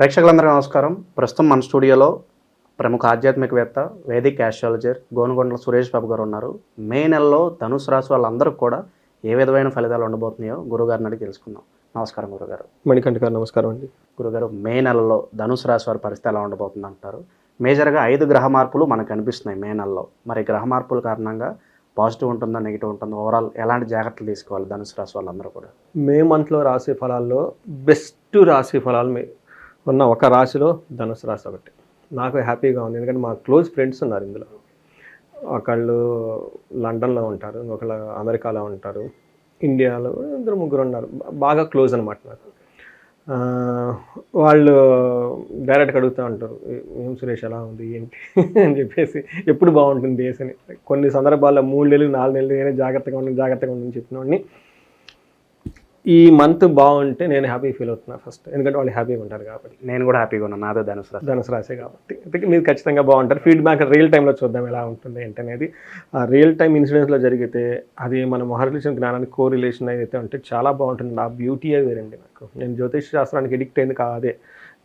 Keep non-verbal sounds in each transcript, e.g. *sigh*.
ప్రేక్షకులందరికీ నమస్కారం. ప్రస్తుతం మన స్టూడియోలో ప్రముఖ ఆధ్యాత్మికవేత్త వేదిక్ ఆస్ట్రాలజర్ గోనుగొండల సురేష్ బాబు గారు ఉన్నారు. మే నెలలో ధనుసు రాశి వాళ్ళందరికీ కూడా ఏ విధమైన ఫలితాలు ఉండబోతున్నాయో గురుగారిని అడిగి తెలుసుకుందాం. నమస్కారం గురుగారు. మణికంఠ గారు నమస్కారం అండి. గురుగారు మే నెలలో ధనుసు రాశి వారి పరిస్థితి ఎలా ఉండబోతుంది అంటారు? మేజర్గా ఐదు గ్రహ మార్పులు మనకు కనిపిస్తున్నాయి మే నెలలో. మరి గ్రహ మార్పుల కారణంగా పాజిటివ్ ఉంటుందా నెగిటివ్ ఉంటుందా? ఓవరాల్ ఎలాంటి జాగ్రత్తలు తీసుకోవాలి ధనుసు రాశి వాళ్ళందరూ కూడా? మే మంత్లో రాశి ఫలాల్లో బెస్ట్ రాశి ఫలాలు మే ఉన్న ఒక రాశిలో ధనుసు రాశి ఒకటి. నాకు హ్యాపీగా ఉంది. ఎందుకంటే మా క్లోజ్ ఫ్రెండ్స్ ఉన్నారు ఇందులో. ఒకళ్ళు లండన్లో ఉంటారు ఇంకొకళ్ళు అమెరికాలో ఉంటారు ఇండియాలో ఇద్దరు ముగ్గురు ఉన్నారు. బాగా క్లోజ్ అనమాట నాకు. వాళ్ళు డైరెక్ట్గా అడుగుతూ ఉంటారు ఏం సురేష్ ఎలా ఉంది? ఏంటి? *laughs* అని చెప్పేసి ఎప్పుడు బాగుంటుంది దేశని కొన్ని సందర్భాల్లో మూడు నెలలు నాలుగు నెలలు నేనే జాగ్రత్తగా ఉండి జాగ్రత్తగా ఉండని చెప్పిన వాడిని ఈ మంత్ బాగుంటే నేను హ్యాపీ ఫీల్ అవుతున్నా ఫస్ట్ ఎందుకంటే వాళ్ళు హ్యాపీగా ఉంటారు కాబట్టి. నేను కూడా హ్యాపీగా ఉన్నాను. నాదే ధనుసు రాశి. ధనుసు రాశి కాబట్టి. అయితే మీరు ఖచ్చితంగా బాగుంటారు. ఫీడ్బ్యాక్ రియల్ టైంలో చూద్దాం ఎలా ఉంటుంది ఏంటి అనేది. ఆ రియల్ టైం ఇన్సిడెంట్స్లో జరిగితే అది మన మహర్లిషన్ జ్ఞానానికి కో రిలేషన్ అయితే ఉంటే చాలా బాగుంటుంది. ఆ బ్యూటీయే వేరండి నాకు. నేను జ్యోతిష్ శాస్త్రానికి ఎడిక్ట్ అయింది కాదే.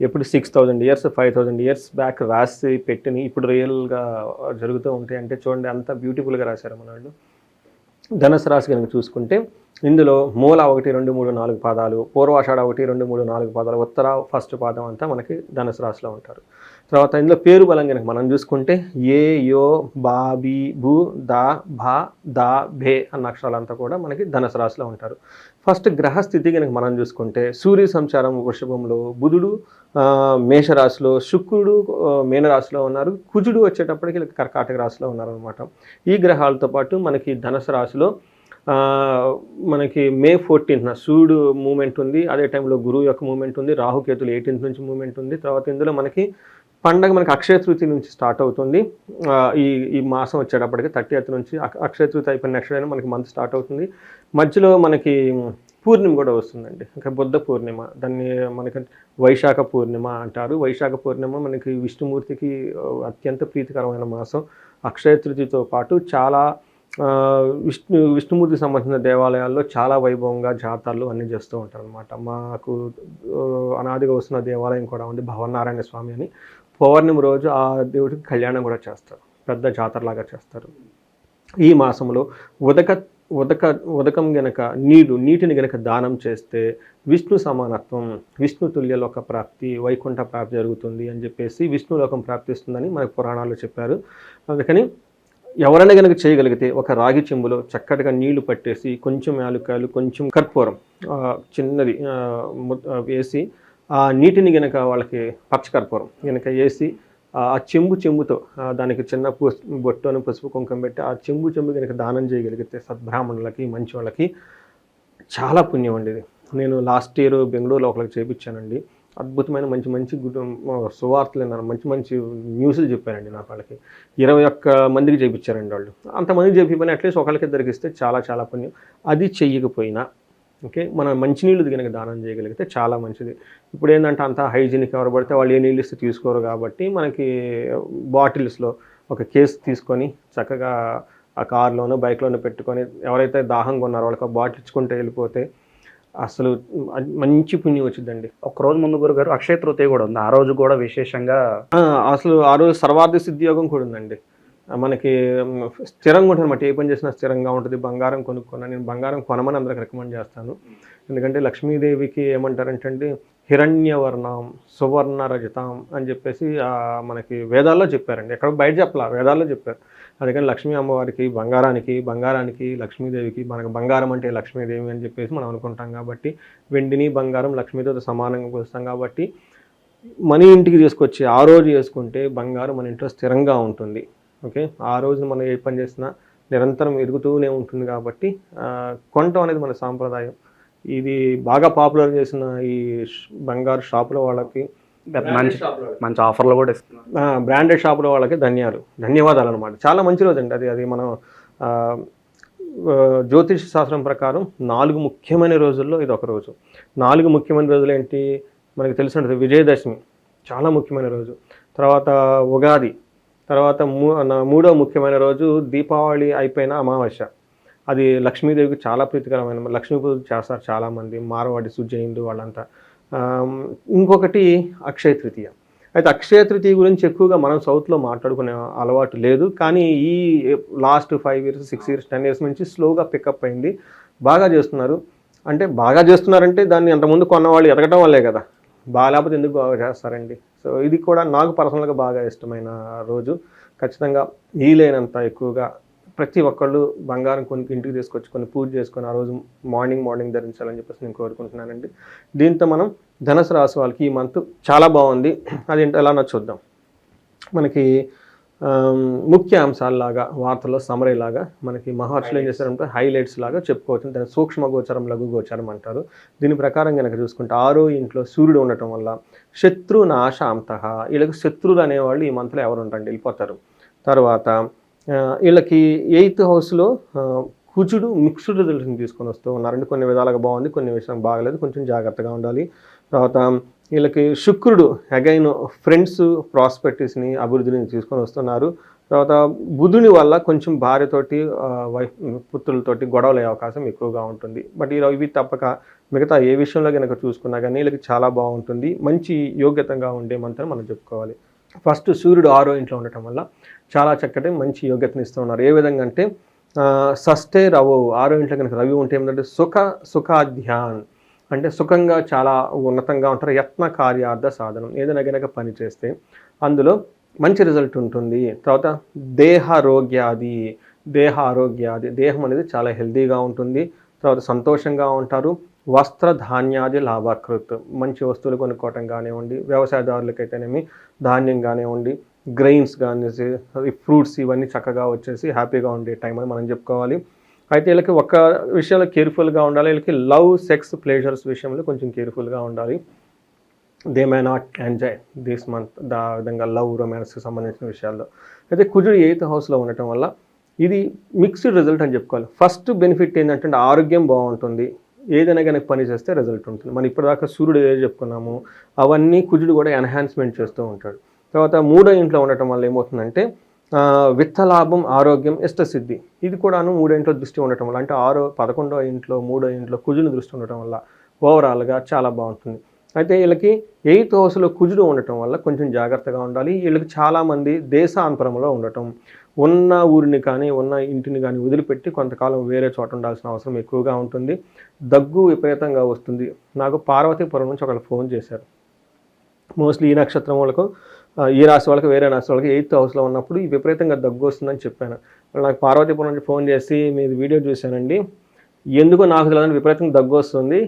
ఎప్పుడు six thousand years five thousand years back రాసి పెట్టిని ఇప్పుడు రియల్గా జరుగుతూ ఉంటాయి అంటే చూడండి అంత బ్యూటిఫుల్గా రాశారు మన వాళ్ళు ధనుసు రాశి కనుక చూసుకుంటే ఇందులో మూల ఒకటి రెండు మూడు నాలుగు పాదాలు పూర్వాషాఢ ఒకటి రెండు మూడు నాలుగు పాదాలు ఉత్తర ఫస్ట్ పాదం అంతా మనకి ధనుసు రాశిలో ఉంటారు. తర్వాత ఇందులో పేరు బలం కనుక మనం చూసుకుంటే ఏ యో బా బి భూ దా భా దా భే అన్న అక్షరాలంతా కూడా మనకి ధనుసు రాశిలో ఉంటారు. ఫస్ట్ గ్రహస్థితి కనుక మనం చూసుకుంటే సూర్య సంచారం వృషభంలో బుధుడు మేషరాశిలో శుక్రుడు మీనరాశిలో ఉన్నారు. కుజుడు వచ్చేటప్పటికి కర్కాటక రాశిలో ఉన్నారు అనమాట ఈ గ్రహాలతో పాటు మనకి ధనుసు రాశిలో మనకి మే ఫోర్టీన్త్న సూర్యుడు మూమెంట్ ఉంది. అదే టైంలో గురువు యొక్క మూమెంట్ ఉంది. రాహుకేతులు ఎయిటీన్త్ నుంచి మూమెంట్ ఉంది. తర్వాత ఇందులో మనకి పండగ మనకి అక్షయ తృతి నుంచి స్టార్ట్ అవుతుంది. ఈ ఈ మాసం వచ్చేటప్పటికి థర్టీ నుంచి అక్ష- అక్షయ తృతి అయిపోయిన నెక్స్ట్ డే మనకి మంత్ స్టార్ట్ అవుతుంది. మధ్యలో మనకి పూర్ణిమ కూడా వస్తుందండి. ఇంకా బుద్ధ పూర్ణిమ దాన్ని మనకి వైశాఖ పూర్ణిమ అంటారు. వైశాఖ పూర్ణిమ మనకి విష్ణుమూర్తికి అత్యంత ప్రీతికరమైన మాసం. అక్షయ తృతితో పాటు చాలా విష్ణు విష్ణుమూర్తికి సంబంధించిన దేవాలయాల్లో చాలా వైభవంగా జాతరలు అన్నీ చేస్తూ ఉంటారు అనమాట మాకు అనాదిగా వస్తున్న దేవాలయం కూడా ఉంది భవనారాయణ స్వామి అని. పౌర్ణమి రోజు ఆ దేవుడికి కళ్యాణం కూడా చేస్తారు. పెద్ద జాతరలాగా చేస్తారు. ఈ మాసంలో ఉదక ఉదక ఉదకం గనక నీడు నీటిని గనక దానం చేస్తే విష్ణు సమానత్వం విష్ణు తుల్యలోక ప్రాప్తి వైకుంఠ ప్రాప్తి జరుగుతుంది అని చెప్పేసి విష్ణులోకం ప్రాప్తిస్తుందని మనకు పురాణాల్లో చెప్పారు. అందుకని ఎవరైనా కనుక చేయగలిగితే ఒక రాగి చెంబులో చక్కటిగా నీళ్ళు పట్టేసి కొంచెం యాలుక్కాయలు కొంచెం కర్పూరం చిన్నది వేసి ఆ నీటిని గనక వాళ్ళకి పచ్చకర్పూరం గనక వేసి ఆ చెంబు చెంబుతో దానికి చిన్న పసు బొట్టును పసుపు కుంకుమ పెట్టి ఆ చెంబు చెంబు కనుక దానం చేయగలిగితే సద్బ్రాహ్మణులకి మంచి వాళ్ళకి చాలా పుణ్యం అండి ఇది. నేను లాస్ట్ ఇయర్ బెంగళూరులో ఒకరికి చేయించానండి అద్భుతమైన మంచి మంచి సువార్తలు విన్నాను. మంచి మంచి న్యూస్లు చెప్పారండి నాకు వాళ్ళకి. ఇరవై ఒక్క మందికి చేయించారండి వాళ్ళు. అంతమందికి చెప్పిపోయినా అట్లీస్ట్ ఒకరికిద్దరికి ఇస్తే చాలా చాలా పుణ్యం. అది చెయ్యకపోయినా ఓకే? మనం మంచినీళ్ళు కనుక దానం చేయగలిగితే చాలా మంచిది. ఇప్పుడు ఏంటంటే అంతా హైజీనిక్ ఎవరు పడితే వాళ్ళు ఏ నీళ్ళు ఇస్తే తీసుకోరు కాబట్టి మనకి బాటిల్స్లో ఒక కేసు తీసుకొని చక్కగా ఆ కార్లోనో బైక్లోనో పెట్టుకొని ఎవరైతే దాహంగా ఉన్నారో వాళ్ళకి బాటిల్ ఇచ్చుకుంటే వెళ్ళిపోతే అసలు మంచి పుణ్యం వచ్చిందండి ఒక రోజు ముందు గురుగారు అక్షయ తృతీయ కూడా ఉంది. ఆ రోజు కూడా విశేషంగా ఆ, అసలు ఆ రోజు సర్వార్థ సిద్ధియోగం కూడా ఉందండి. ఆ, మనకి స్థిరంగా ఉంటుంది. అన్నమాట ఏ పని చేసినా స్థిరంగా ఉంటుంది. బంగారం కొనుక్కున్నా నేను బంగారం కొనమని అందరికి రికమెండ్ చేస్తాను. ఎందుకంటే లక్ష్మీదేవికి ఏమంటారంటే హిరణ్యవర్ణం సువర్ణ రజతం అని చెప్పేసి మనకి వేదాల్లో చెప్పారండి. ఎక్కడ బయట చెప్పలా వేదాల్లో చెప్పారు. అందుకని లక్ష్మీ అమ్మవారికి బంగారానికి బంగారానికి లక్ష్మీదేవికి మనకు బంగారం అంటే లక్ష్మీదేవి అని చెప్పేసి మనం అనుకుంటాం కాబట్టి వెండిని బంగారం లక్ష్మీదేవితో సమానంగా కొలుస్తాం కాబట్టి మనీ ఇంటికి తీసుకొచ్చి ఆ రోజు చేసుకుంటే బంగారం మన ఇంట్లో స్థిరంగా ఉంటుంది. ఓకే? ఆ రోజు మనం ఏ పని చేసినా నిరంతరం ఎదుగుతూనే ఉంటుంది కాబట్టి కొనటం అనేది మన సాంప్రదాయం. ఇది బాగా పాపులర్ చేసిన ఈ బంగారు షాపుల వాళ్ళకి మంచి మంచి ఆఫర్లు కూడా ఇస్తున్నారు. బ్రాండెడ్ షాపుల వాళ్ళకి ధన్యాలు. ధన్యవాదాలు అనమాట చాలా మంచి రోజు అండి అది. అది మనం జ్యోతిష శాస్త్రం ప్రకారం నాలుగు ముఖ్యమైన రోజుల్లో ఇది ఒక రోజు. నాలుగు ముఖ్యమైన రోజులు ఏంటి? మనకి తెలిసినట్టు విజయదశమి చాలా ముఖ్యమైన రోజు. తర్వాత ఉగాది తర్వాత మూ నా- మూడో ముఖ్యమైన రోజు దీపావళి అయిపోయిన అమావాస్య. అది లక్ష్మీదేవికి చాలా ప్రీతికరమైన లక్ష్మీ పూజ చేస్తారు చాలామంది మారవాడి సుజైన్లు వాళ్ళంతా. ఇంకొకటి అక్షయ తృతీయ. అయితే అక్షయ తృతీయ గురించి ఎక్కువగా మనం సౌత్లో మాట్లాడుకునే అలవాటు లేదు కానీ ఈ last five years six years ten years నుంచి స్లోగా పికప్ అయింది. బాగా చేస్తున్నారు. అంటే బాగా చేస్తున్నారంటే దాన్ని అంతకుముందు కొన్న వాళ్ళు ఎదగటం వల్లే కదా. బాగా ఎందుకు బాగా చేస్తారండి? సో ఇది కూడా నాకు పర్సనల్గా బాగా ఇష్టమైన రోజు. ఖచ్చితంగా వీలైనంత ఎక్కువగా ప్రతి ఒక్కళ్ళు బంగారం కొని ఇంటికి తీసుకొచ్చి కొన్ని పూజ చేసుకొని ఆ రోజు మార్నింగ్ మార్నింగ్ ధరించాలని చెప్పేసి నేను కోరుకుంటున్నానండి. దీంతో మనం ధనుసు రాశి వాళ్ళకి ఈ మంత్ చాలా బాగుంది. అది ఎలా చూద్దాం. మనకి ముఖ్య అంశాలలాగా వార్తల్లో సమరీ లాగా మనకి మహర్షులు ఏం చేస్తారంటే హైలైట్స్ లాగా చెప్పుకోవచ్చు. దాన్ని సూక్ష్మ గోచరం లఘు గోచరం అంటారు. దీని ప్రకారం కనుక చూసుకుంటే ఆరో ఇంట్లో సూర్యుడు ఉండటం వల్ల శత్రు నాశాంత. వీళ్ళకి శత్రువులు అనేవాళ్ళు ఈ మంత్లో ఎవరు ఉంటారండి వెళ్ళిపోతారు. తర్వాత వీళ్ళకి ఎయిత్ హౌస్లో కుజుడు మిక్స్డ్ రిజల్ట్స్ని తీసుకొని వస్తూ ఉన్నారండి కొన్ని విధాలుగా బాగుంది కొన్ని విషయం బాగలేదు. కొంచెం జాగ్రత్తగా ఉండాలి. తర్వాత వీళ్ళకి శుక్రుడు అగైన్ ఫ్రెండ్స్ ప్రాస్పెక్టివ్స్ని అభివృద్ధిని తీసుకొని వస్తున్నారు. తర్వాత బుధుని వల్ల కొంచెం భార్యతోటి వైఫ్ పుత్రులతోటి గొడవలు అయ్యే అవకాశం ఎక్కువగా ఉంటుంది. బట్ ఇలా ఇవి తప్పక మిగతా ఏ విషయంలో కనుక చూసుకున్నా కానీ వీళ్ళకి చాలా బాగుంటుంది. మంచి యోగ్యతంగా ఉండే మంత్రం మనం చెప్పుకోవాలి. ఫస్ట్ సూర్యుడు ఆరో ఇంట్లో ఉండటం వల్ల చాలా చక్కటి మంచి యోగ్యతని ఇస్తూ ఉన్నారు. ఏ విధంగా అంటే ఆ, రవో ఆరో ఇంట్లో కనుక రవి ఉంటే ఏమిటంటే సుఖ సుఖాధ్యాన్. అంటే సుఖంగా చాలా ఉన్నతంగా ఉంటారు యత్న కార్యార్థ సాధనం. ఏదైనా కనుక పని చేస్తే అందులో మంచి రిజల్ట్ ఉంటుంది. తర్వాత దేహారోగ్యాది దేహ ఆరోగ్యాది దేహం అనేది చాలా హెల్దీగా ఉంటుంది. తర్వాత సంతోషంగా ఉంటారు. వస్త్ర ధాన్యాది లాభాకృత్. మంచి వస్తువులు కొనుక్కోవటం కానివ్వండి వ్యవసాయదారులకైతేనేమి ధాన్యం కానివ్వండి గ్రెయిన్స్ కానీ ఫ్రూట్స్ ఇవన్నీ చక్కగా వచ్చేసి హ్యాపీగా ఉండే టైం అని మనం చెప్పుకోవాలి. అయితే వీళ్ళకి ఒక విషయంలో కేర్ఫుల్గా ఉండాలి. వీళ్ళకి లవ్ సెక్స్ ప్లేజర్స్ విషయంలో కొంచెం కేర్ఫుల్గా ఉండాలి. They may not enjoy this month దా విధంగా లవ్ రొమాన్స్కి సంబంధించిన విషయాల్లో. అయితే కుజుడు ఎయిత్ హౌస్లో ఉండటం వల్ల ఇది మిక్స్డ్ రిజల్ట్ అని చెప్పుకోవాలి. ఫస్ట్ బెనిఫిట్ ఏంటంటే ఆరోగ్యం బాగుంటుంది. ఏదైనా కనుక పని చేస్తే రిజల్ట్ ఉంటుంది. మనం ఇప్పటిదాకా సూర్యుడు ఏదో చెప్పుకున్నాము. అవన్నీ కుజుడు కూడా ఎన్హాన్స్మెంట్ చేస్తూ ఉంటాడు. తర్వాత మూడో ఇంట్లో ఉండటం వల్ల ఏమవుతుందంటే విత్తలాభం ఆరోగ్యం ఇష్టసిద్ధి. ఇది కూడాను మూడో ఇంట్లో దృష్టి ఉండటం వల్ల అంటే ఆరో పదకొండో ఇంట్లో మూడో ఇంట్లో కుజుని దృష్టి ఉండటం వల్ల ఓవరాల్గా చాలా బాగుంటుంది. అయితే వీళ్ళకి ఎయిత్ హౌస్లో కుజుడు ఉండటం వల్ల కొంచెం జాగ్రత్తగా ఉండాలి. వీళ్ళకి చాలామంది దేశాంతరంలో ఉండటం ఉన్న ఊరిని కానీ ఉన్న ఇంటిని కానీ వదిలిపెట్టి కొంతకాలం వేరే చోట ఉండాల్సిన అవసరం ఎక్కువగా ఉంటుంది. దగ్గు విపరీతంగా వస్తుంది. నాకు పార్వతీపురం నుంచి ఒకళ్ళు ఫోన్ చేశారు. మోస్ట్లీ ఈ నక్షత్రం వాళ్ళకు ఈ రాశి వాళ్ళకి వేరే రాశి వాళ్ళకి ఎయిత్ హౌస్లో ఉన్నప్పుడు ఈ విపరీతంగా దగ్గు వస్తుందని చెప్పాను. నాకు పార్వతీపురం నుంచి ఫోన్ చేసి మీది వీడియో చూశానండి. ఎందుకో నాకు తెలియదు విపరీతంగా దగ్గు వస్తుంది.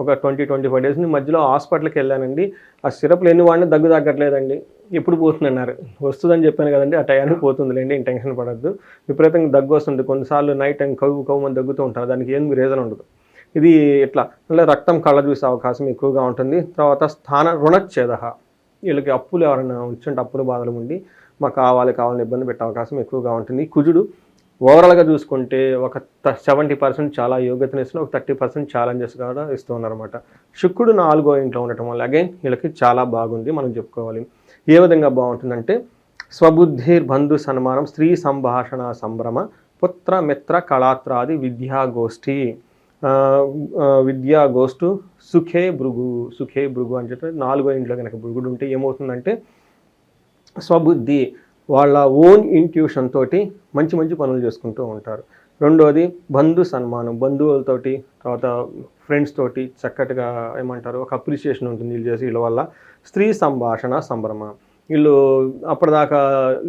ఒక ట్వంటీ ట్వంటీ ఫైవ్ డేస్ మధ్యలో హాస్పిటల్కి వెళ్ళానండి. ఆ సిరప్లు ఎన్ని వాడినా దగ్గు తగ్గట్లేదండి. ఎప్పుడు పోతుందన్నారు. వస్తుందని చెప్పాను కదండి ఆ టయానికి పోతుందిలేండి ఏం టెన్షన్ పడద్దు. విపరీతంగా దగ్గు వస్తుంది. కొన్నిసార్లు నైట్ టైం కవ్వు కవ్వు మంది దగ్గుతూ ఉంటారు దానికి ఏం రీజన్ ఉండదు. ఇది ఇట్లా అంటే రక్తం కళ్ళ చూసే అవకాశం ఎక్కువగా ఉంటుంది. తర్వాత స్థాన రుణచ్ఛేద వీళ్ళకి అప్పులు ఎవరైనా ఉంచుంటే అప్పుల బాధలు ఉండి మాకు కావాలి కావాలని ఇబ్బంది పెట్టే అవకాశం ఎక్కువగా ఉంటుంది. కుజుడు ఓవరాల్గా చూసుకుంటే ఒక సెవెంటీ పర్సెంట్ చాలా యోగ్యతను ఇస్తున్న ఒక థర్టీ పర్సెంట్ ఛాలెంజెస్ కూడా ఇస్తూ ఉన్నారన్నమాట శుక్రుడు నాలుగో ఇంట్లో ఉండటం వల్ల అగైన్ వీళ్ళకి చాలా బాగుంది మనం చెప్పుకోవాలి. ఏ విధంగా బాగుంటుందంటే స్వబుద్ధి బంధు సన్మానం స్త్రీ సంభాషణ సంభ్రమ పుత్ర మిత్ర కళాత్రాది విద్యాగోష్ఠి విద్యా ఆ, సుఖే భృగు సుఖే భృగు అని చెప్పి నాలుగో ఇంట్లో కనుక భృగుడు ఉంటే ఏమవుతుందంటే స్వబుద్ధి వాళ్ళ ఓన్ ఇంట్యూషన్ తోటి మంచి మంచి పనులు చేసుకుంటూ ఉంటారు. రెండోది బంధు సన్మానం బంధువులతోటి తర్వాత ఫ్రెండ్స్ తోటి చక్కటిగా ఏమంటారు ఒక అప్రిసియేషన్ ఉంటుంది వీళ్ళు చేసి వీళ్ళ వల్ల. స్త్రీ సంభాషణ సంభ్రమ. వీళ్ళు అప్పటిదాకా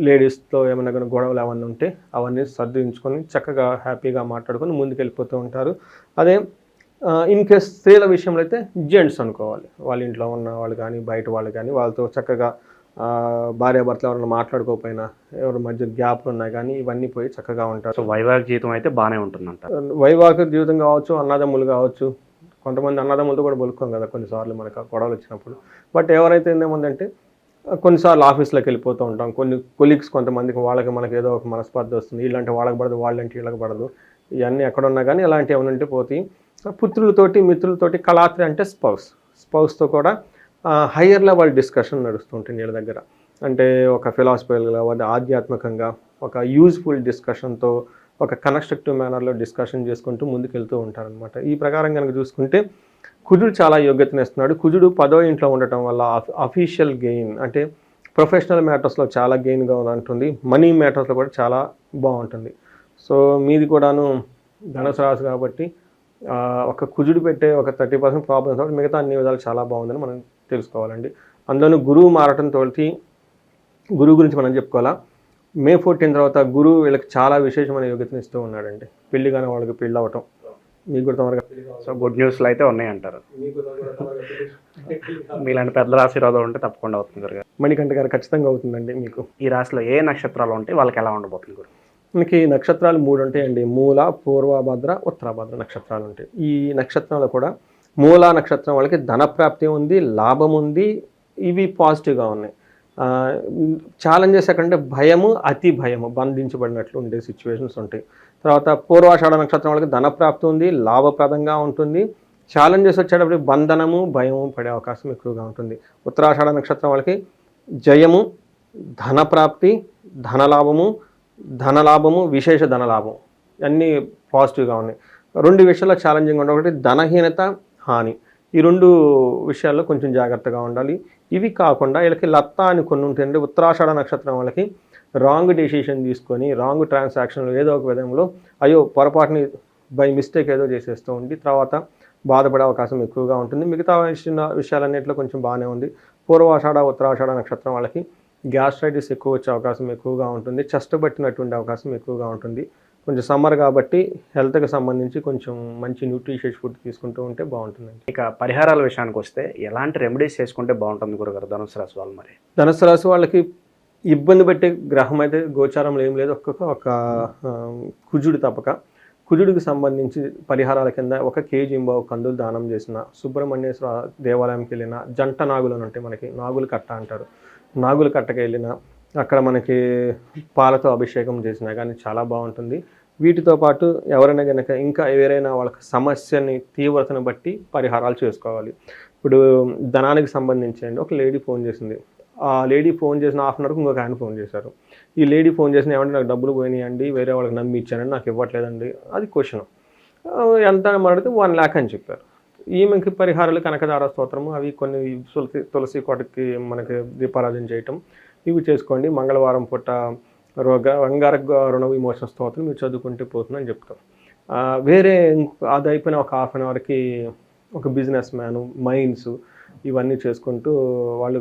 లేడీస్తో ఏమైనా కానీ గొడవలు ఏమన్నా ఉంటే అవన్నీ సర్దించుకొని చక్కగా హ్యాపీగా మాట్లాడుకొని ముందుకు వెళ్ళిపోతూ ఉంటారు. అదే ఇన్ కేస్ స్త్రీల విషయంలో అయితే జెంట్స్ అనుకోవాలి. వాళ్ళ ఇంట్లో ఉన్న వాళ్ళు కానీ బయట వాళ్ళు కానీ వాళ్ళతో చక్కగా భార్యాభర్తలు ఎవరైనా మాట్లాడుకోకపోయినా ఎవరి మధ్య గ్యాప్లు ఉన్నాయి కానీ ఇవన్నీ పోయి చక్కగా ఉంటారు. సో వైవాహిక జీవితం అయితే బాగానే ఉంటుందంట. వైవాహిక జీవితం కావచ్చు అన్నదమ్ములు కావచ్చు కొంతమంది అన్నదమ్ములతో కూడా బొలుక్కోం కదా కొన్నిసార్లు మనకు గొడవలు వచ్చినప్పుడు. బట్ ఎవరైతే ఏముందంటే కొన్నిసార్లు ఆఫీస్లోకి వెళ్ళిపోతూ ఉంటాం. కొన్ని కొలీగ్స్ కొంతమందికి వాళ్ళకి మనకి ఏదో ఒక మనస్పర్ధ వస్తుంది. వీళ్ళంటే వాళ్ళకి పడదు వాళ్ళంటే వీళ్ళకి పడదు. ఇవన్నీ ఎక్కడున్నా కానీ ఇలాంటివి ఏమైనా ఉంటే పోతాయి. పుత్రులతోటి మిత్రులతోటి కళాత్రి అంటే స్పౌస్. స్పౌస్తో కూడా హయ్యర్ లెవెల్ డిస్కషన్ నడుస్తుంటుంది వీళ్ళ దగ్గర. అంటే ఒక ఫిలాసఫికల్గా ఆధ్యాత్మికంగా ఒక యూజ్ఫుల్ డిస్కషన్తో ఒక కన్స్ట్రక్టివ్ మేనర్లో డిస్కషన్ చేసుకుంటూ ముందుకెళ్తూ ఉంటారనమాట ఈ ప్రకారం కనుక చూసుకుంటే కుజుడు చాలా యోగ్యతనిస్తున్నాడు కుజుడు పదో ఇంట్లో ఉండటం వల్ల అఫీషియల్ గెయిన్ అంటే ప్రొఫెషనల్ మ్యాటర్స్లో చాలా గెయిన్గా ఉంటుంది మనీ మ్యాటర్స్లో కూడా చాలా బాగుంటుంది. సో మీది కూడాను ధనుసు రాశి కాబట్టి ఒక కుజుడు పెట్టే ఒక థర్టీ పర్సెంట్ ప్రాబ్లమ్స్ కాబట్టి మిగతా అన్ని విధాలు చాలా బాగుందని మనం తెలుసుకోవాలండి. అందులోనూ గురువు మారటం తోటి గురువు గురించి మనం చెప్పుకోవాలా? మే ఫోర్టీన్ తర్వాత గురువు వీళ్ళకి చాలా విశేషమైన యోగ్యతను ఇస్తూ ఉన్నాడండి. పెళ్ళి వాళ్ళకి పెళ్ళి అవ్వటం మీకు కూడా తొందరగా. సో గుడ్ న్యూస్లు అయితే ఉన్నాయంటారు. మీలాంటి పెద్దల ఆశీర్వాదం ఉంటే తప్పకుండా అవుతుంది గురుగారు. మణికంఠ గారు ఖచ్చితంగా అవుతుందండి మీకు. ఈ రాశిలో ఏ నక్షత్రాలు ఉంటాయి వాళ్ళకి ఎలా ఉండబోతుంది గురు? మనకి నక్షత్రాలు మూడు ఉంటాయండి. మూల పూర్వభద్ర ఉత్తరాభద్ర నక్షత్రాలు ఉంటాయి. ఈ నక్షత్రాలు కూడా మూల నక్షత్రం వాళ్ళకి ధనప్రాప్తి ఉంది లాభం ఉంది ఇవి పాజిటివ్గా ఉన్నాయి. ఛాలెంజెస్ ఎక్కడంటే భయము అతి భయము బంధించబడినట్లు ఉండే సిచ్యువేషన్స్ ఉంటాయి. తర్వాత పూర్వాషాఢ నక్షత్రం వాళ్ళకి ధనప్రాప్తి ఉంది లాభప్రదంగా ఉంటుంది. ఛాలెంజెస్ వచ్చేటప్పుడు బంధనము భయము పడే అవకాశం ఎక్కువగా ఉంటుంది. ఉత్తరాషాఢ నక్షత్రం వాళ్ళకి జయము ధనప్రాప్తి ధనలాభము ధనలాభము విశేష ధనలాభం. అన్నీ పాజిటివ్గా ఉన్నాయి. రెండు విషయాల్లో ఛాలెంజింగ్ ఉండే ఒకటి ధనహీనత హాని. ఈ రెండు విషయాల్లో కొంచెం జాగ్రత్తగా ఉండాలి. ఇవి కాకుండా వీళ్ళకి లత్తా అని కొన్ని ఉంటాయండి ఉత్తరాషాఢ నక్షత్రం వాళ్ళకి రాంగ్ డెసిషన్ తీసుకొని రాంగ్ ట్రాన్సాక్షన్లు ఏదో ఒక విధంలో అయ్యో పొరపాటుని బై మిస్టేక్ ఏదో చేసేస్తూ ఉండి తర్వాత బాధపడే అవకాశం ఎక్కువగా ఉంటుంది. మిగతా విషయ విషయాలన్నింటిలో కొంచెం బాగానే ఉంది. పూర్వాషాఢ ఉత్తరాషాఢ నక్షత్రం వాళ్ళకి గ్యాస్ట్రైటిస్ ఎక్కువ వచ్చే అవకాశం ఎక్కువగా ఉంటుంది. చెస్ట్ పట్టినటువంటి అవకాశం ఎక్కువగా ఉంటుంది. కొంచెం సమ్మర్ కాబట్టి హెల్త్కి సంబంధించి కొంచెం మంచి న్యూట్రిషియస్ ఫుడ్ తీసుకుంటూ ఉంటే బాగుంటుందండి. ఇక పరిహారాల విషయానికి వస్తే ఎలాంటి రెమెడీస్ చేసుకుంటే బాగుంటుంది గురుగారు? ధనుసు రాశి వాళ్ళు మరి. ధనుసు రాశి వాళ్ళకి ఇబ్బంది పెట్టే గ్రహం అయితే గోచారంలో ఏం లేదు. ఒక్కొక్క ఒక కుజుడు తప్పక. కుజుడికి సంబంధించి పరిహారాల కింద ఒక కేజీ ఇంబావు కందులు దానం చేసిన సుబ్రహ్మణ్యేశ్వర దేవాలయంకి వెళ్ళిన జంట నాగులు అని ఉంటాయి మనకి నాగులు కట్ట అంటారు. నాగులు కట్టకి వెళ్ళిన అక్కడ మనకి పాలతో అభిషేకం చేసినా కానీ చాలా బాగుంటుంది. వీటితో పాటు ఎవరైనా కనుక ఇంకా ఎవరైనా వాళ్ళకి సమస్యని తీవ్రతను బట్టి పరిహారాలు చేసుకోవాలి. ఇప్పుడు ధనానికి సంబంధించి ఒక లేడీ ఫోన్ చేసింది. ఆ లేడీ ఫోన్ చేసిన హాఫ్ అన్ అవర్కి ఇంకొక ఆయన ఫోన్ చేశారు. ఈ లేడీ ఫోన్ చేసిన ఏమంటే నాకు డబ్బులు పోయినాయండి వేరే వాళ్ళకి నమ్మి ఇచ్చానని నాకు ఇవ్వట్లేదండి. అది క్వశ్చన్. ఎంత మాట్లాడితే వన్ ల్యాక్ అని చెప్పారు. ఈమెకి పరిహారాలు కనకదార స్తోత్రము అవి కొన్ని తులసి తులసి కోటకి మనకి దీపారాధన చేయటం ఇవి చేసుకోండి. మంగళవారం పూట రోగ బంగార రుణ విమోచన స్తోత్రం మీరు చదువుకుంటే పోతుందని చెప్తాం. వేరే ఇంకో- అది అయిపోయిన ఒక హాఫ్ అన్ అవర్కి ఒక బిజినెస్ మ్యాన్ మైన్స్ ఇవన్నీ చేసుకుంటూ వాళ్ళు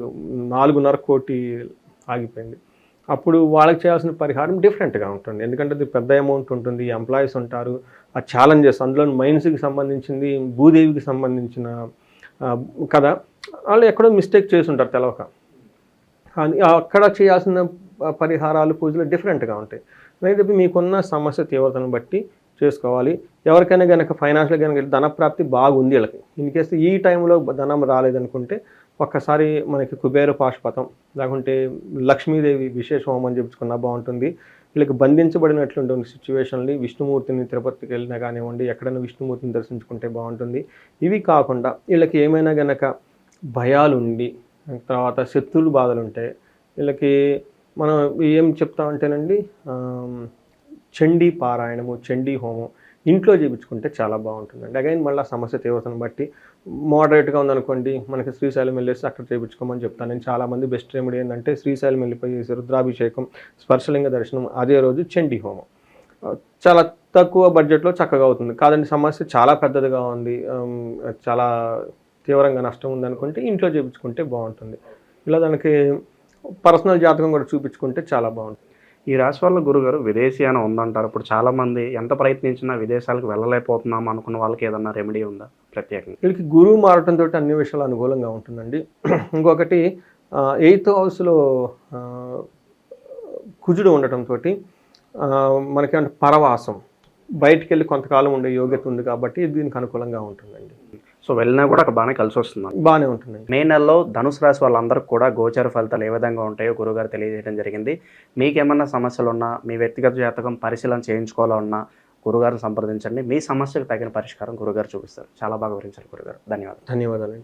నాలుగున్నర కోటి ఆగిపోయింది. అప్పుడు వాళ్ళకి చేయాల్సిన పరిహారం డిఫరెంట్గా ఉంటుంది. ఎందుకంటే అది పెద్ద అమౌంట్ ఉంటుంది ఎంప్లాయీస్ ఉంటారు ఆ ఛాలెంజెస్ అందులో మైన్స్కి సంబంధించింది భూదేవికి సంబంధించిన కథ వాళ్ళు ఎక్కడో మిస్టేక్ చేసి ఉంటారు తెలవక. కానీ అక్కడ చేయాల్సిన పరిహారాలు పూజలు డిఫరెంట్గా ఉంటాయి. అయితే మీకున్న సమస్య తీవ్రతను బట్టి చేసుకోవాలి. ఎవరికైనా కనుక ఫైనాన్షియల్ కనుక ధనప్రాప్తి బాగుంది వీళ్ళకి. ఇన్ కేసు ఈ టైంలో ధనం రాలేదనుకుంటే ఒక్కసారి మనకి కుబేర పాశుపతం లేకుంటే లక్ష్మీదేవి విశేష హోమం చెప్పుకున్నా బాగుంటుంది. వీళ్ళకి బంధించబడినట్లుంటుంది సిచ్యువేషన్లు విష్ణుమూర్తిని తిరుపతికి వెళ్ళినా కానివ్వండి ఎక్కడైనా విష్ణుమూర్తిని దర్శించుకుంటే బాగుంటుంది. ఇవి కాకుండా వీళ్ళకి ఏమైనా గనక భయాలుండి తర్వాత శత్రువులు బాధలు ఉంటాయి వీళ్ళకి మనం ఏం చెప్తామంటేనండి చండీ పారాయణము చండీ హోమం ఇంట్లో చేయించుకుంటే చాలా బాగుంటుందండి. అగైన్ మళ్ళీ సమస్య తీవ్రతను బట్టి మోడరేట్గా ఉందనుకోండి మనకి శ్రీశైలం వెళ్ళేసి అక్కడ చేయించుకోమని చెప్తాను. నేను చాలామంది బెస్ట్ రెమెడీ ఏంటంటే శ్రీశైలం వెళ్ళిపోయి రుద్రాభిషేకం స్పర్శలింగ దర్శనం అదే రోజు చండీ హోమం. చాలా తక్కువ బడ్జెట్లో చక్కగా అవుతుంది. కాదండి సమస్య చాలా పెద్దదిగా ఉంది. చాలా తీవ్రంగా నష్టం ఉందనుకుంటే ఇంట్లో చేయించుకుంటే బాగుంటుంది. ఇలా దానికి పర్సనల్ జాతకం కూడా చూపించుకుంటే చాలా బాగుంటుంది. ఈ రాశి వాళ్ళ గురుగారు విదేశీయాన ఉందంటారు. ఇప్పుడు చాలామంది ఎంత ప్రయత్నించినా విదేశాలకు వెళ్ళలేకపోతున్నాం అనుకున్న వాళ్ళకి ఏదన్నా రెమెడీ ఉందా? ప్రత్యేకంగా. వీళ్ళకి గురువు మారటంతో అన్ని విషయాలు అనుకూలంగా ఉంటుందండి. ఇంకొకటి ఎయిత్ హౌస్లో కుజుడు ఉండటంతో మనకి అంటే పరవాసం. బయటికి వెళ్ళి కొంతకాలం ఉండే యోగ్యత ఉంది కాబట్టి దీనికి అనుకూలంగా ఉంటుందండి. సో వెళ్ళినా కూడా అక్కడ బాగానే కలిసి వస్తుంది బాగానే ఉంటుందండి మే నెలలో ధనుసు రాశి వాళ్ళందరికీ కూడా గోచార ఫలితాలు ఏ విధంగా ఉంటాయో గురుగారు తెలియజేయడం జరిగింది. మీకేమన్నా సమస్యలు ఉన్నా మీ వ్యక్తిగత జాతకం పరిశీలన చేయించుకోవాలన్నా గురుగారిని సంప్రదించండి. మీ సమస్యకు తగిన పరిష్కారం గురుగారు చూపిస్తారు. చాలా బాగా వివరించారు గురుగారు ధన్యవాదాలు. ధన్యవాదాలండి.